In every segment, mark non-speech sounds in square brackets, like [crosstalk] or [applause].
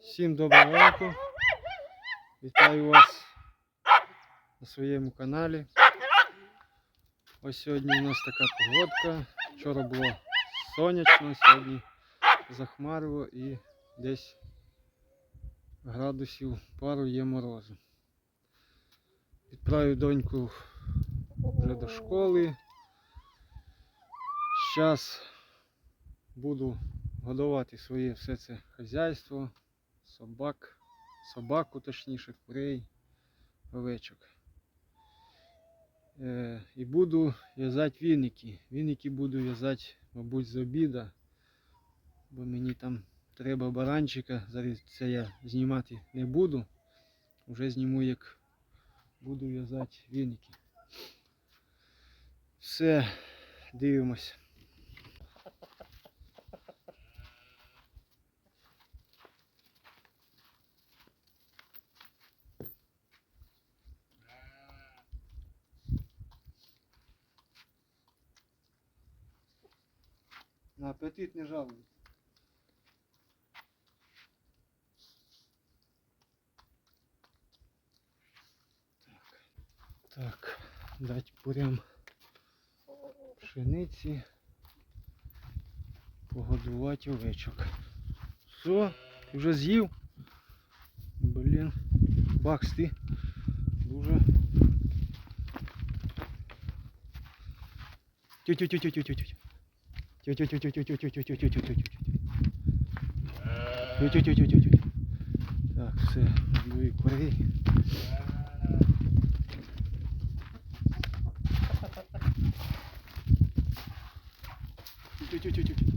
Всім доброго ранку. Вітаю вас на своєму каналі. Ось сьогодні у нас така погодка. Вчора було сонячно, сьогодні захмарило і десь градусів пару є морозу. Відправив доньку вже до школи. Зараз буду годувати своє все це хазяйство, собак, собаку точніше, курей, овечок. Е, і буду в'язати віники. Віники буду в'язати, мабуть, з обіда, бо мені там треба баранчика. Зараз це я знімати не буду. Вже зніму, як буду в'язати віники. Все, дивимось. На апетит не жалуюсь. Так, так, дать курям пшениці, погодувати овечок. Все, вже з'їв? Блін, бакс ти дуже. Тю-тю-тю-тю-тю-тю-тю-тю-тю-тю-тю-тю-тю. Так, все, двоє курей. Тю-тю-тю-тю-тю.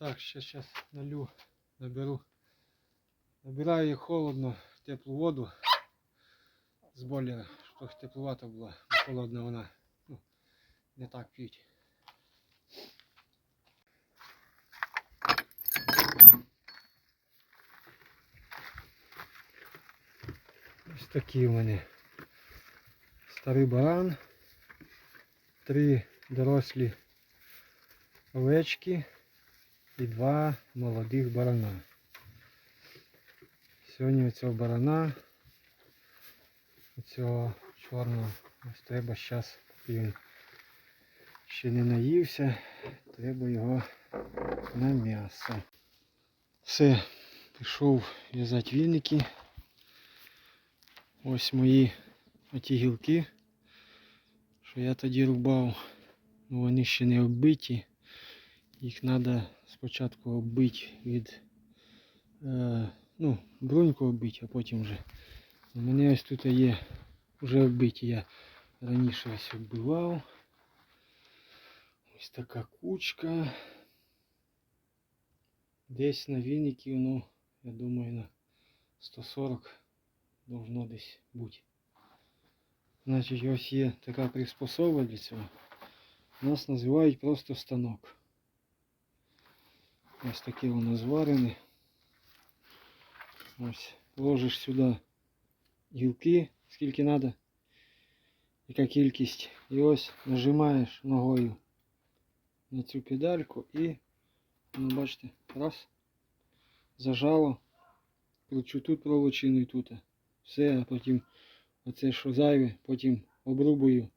Так, сейчас, сейчас налью, наберу. Набираю її холодно в теплу воду з бойлера, щоб тепловато була, бо холодна вона ну, не так п'ють. Ось такий у мене старий баран, три дорослі овечки і два молодих барана. Сьогодні у цього барана, цього чорного, ось треба зараз, він ще не наївся, треба його на м'ясо. Все, пішов в'язати віники. Ось мої оті гілки, що я тоді рубав, ну вони ще не оббиті. Їх треба спочатку оббити від е, ну, бруньку оббити, а потім вже. У мене ось тут є вже оббиті. Я раніше ось оббивав. Ось така кучка. Десь на віників, ну, я думаю, на 140 должно десь бути. Значить, ось є така приспособа для цього. Нас називають просто станок. Ось таке воно зварене. Ось ложиш сюди гілки, скільки треба, яка кількість. І ось нажимаєш ногою на цю педальку і, ну бачите, раз, зажало, кручу тут проволочину і тут. Все, а потім оце що зайве, потім обрубую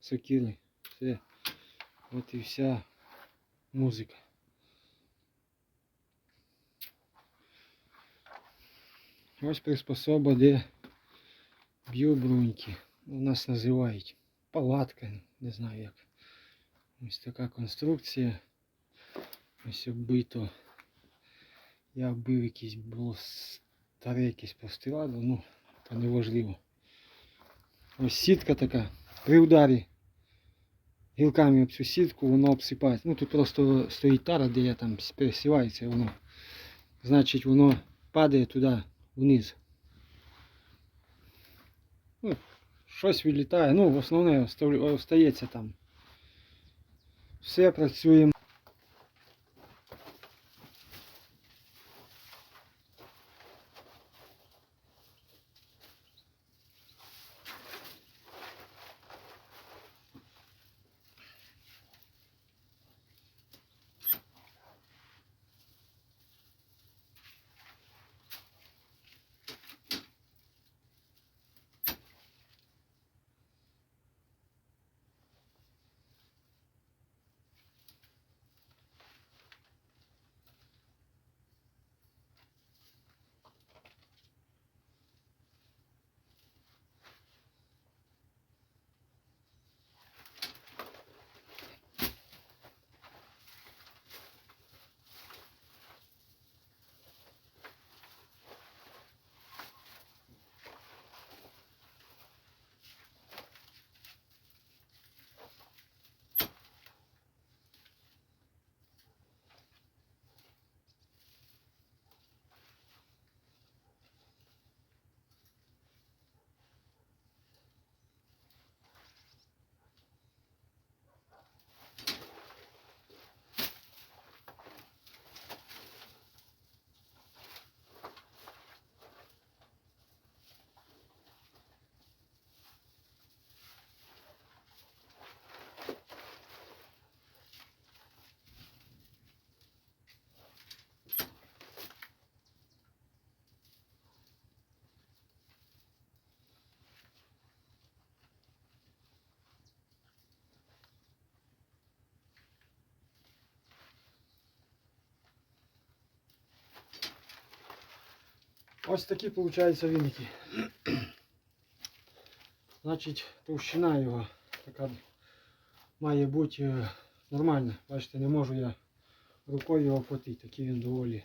сокири. Все. От і вся музика. Ось приспособа, де б'ю бруньки. У нас називають палатка, не знаю як. Ось така конструкція. Ось оббито. Я вбив якийсь було старе якесь простирадло, ну, то не важливо. Ось сітка така. При ударі гілками об цю сітку воно обсипається. Ну тут просто стоїть тара, де я там пересівається воно. Значить воно падає туди вниз. Ну, щось вилітає, ну в основне остається там. Все працюємо. Ось такі виходять віники. [clears throat] Значить, товщина його така має бути е, нормальна. Бачите, не можу я рукою його потити. Такий він доволі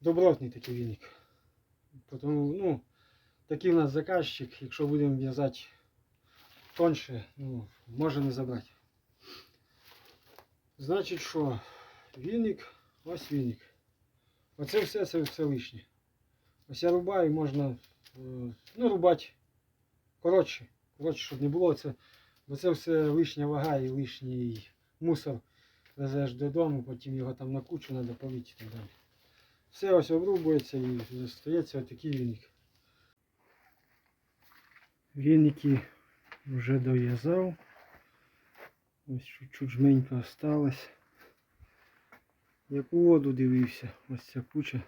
добротний такий віник. Тому, ну, такий у нас заказчик, якщо будемо в'язати тоньше, ну, може не забрати. Значить що, віник, ось віник. Оце все, це все лишнє. Ось я рубаю, можна е, ну, рубати коротше, коротше, щоб не було це. Бо це все лишня вага і лишній мусор везеш додому, потім його там на кучу треба полити і так далі. Все ось обрубується і залишається отакий віник. Віники вже дов'язав. Ось чуть-чуть жменька осталась. Як у воду дивився, ось ця куча.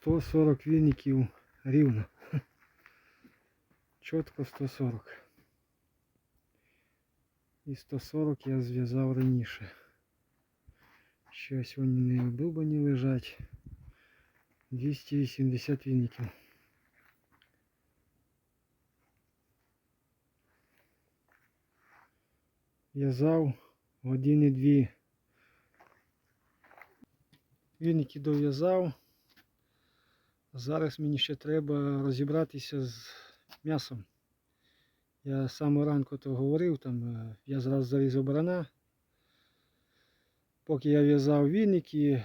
140 віників рівно. Чітко 140. І 140 я зв'язав раніше. Щось вони не обрубані лежать. 280 віників. В'язав години дві Віники дов'язав. Зараз мені ще треба розібратися з м'ясом. Я самого ранку то говорив, там е, я зразу зарізав барана. Поки я в'язав віники,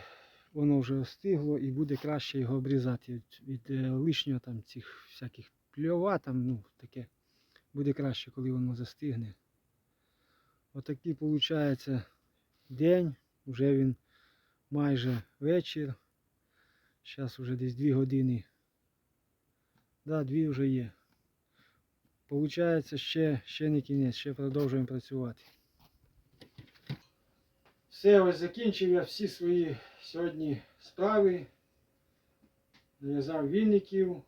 воно вже остигло і буде краще його обрізати від, від е, лишнього там цих всяких пльова, там, ну, таке. Буде краще, коли воно застигне. Отакий виходить день, вже він майже вечір. Зараз вже десь 2 години. Да, дві вже є. Получається ще, ще не кінець, ще продовжуємо працювати. Все, ось закінчив я всі свої сьогодні справи. Нав'язав віників,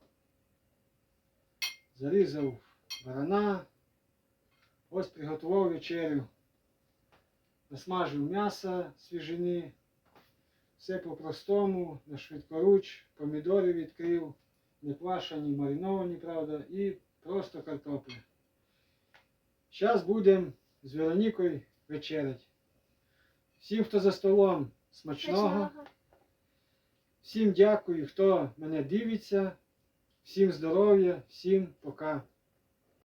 зарізав барана. Ось приготував вечерю. Насмажив м'ясо свіжини. Все по-простому, на швидкоруч, помідори відкрив, не квашені, мариновані, правда, і просто картопля. Зараз будемо з Веронікою вечеряти. Всім, хто за столом, смачного. Всім дякую, хто мене дивиться. Всім здоров'я, всім пока.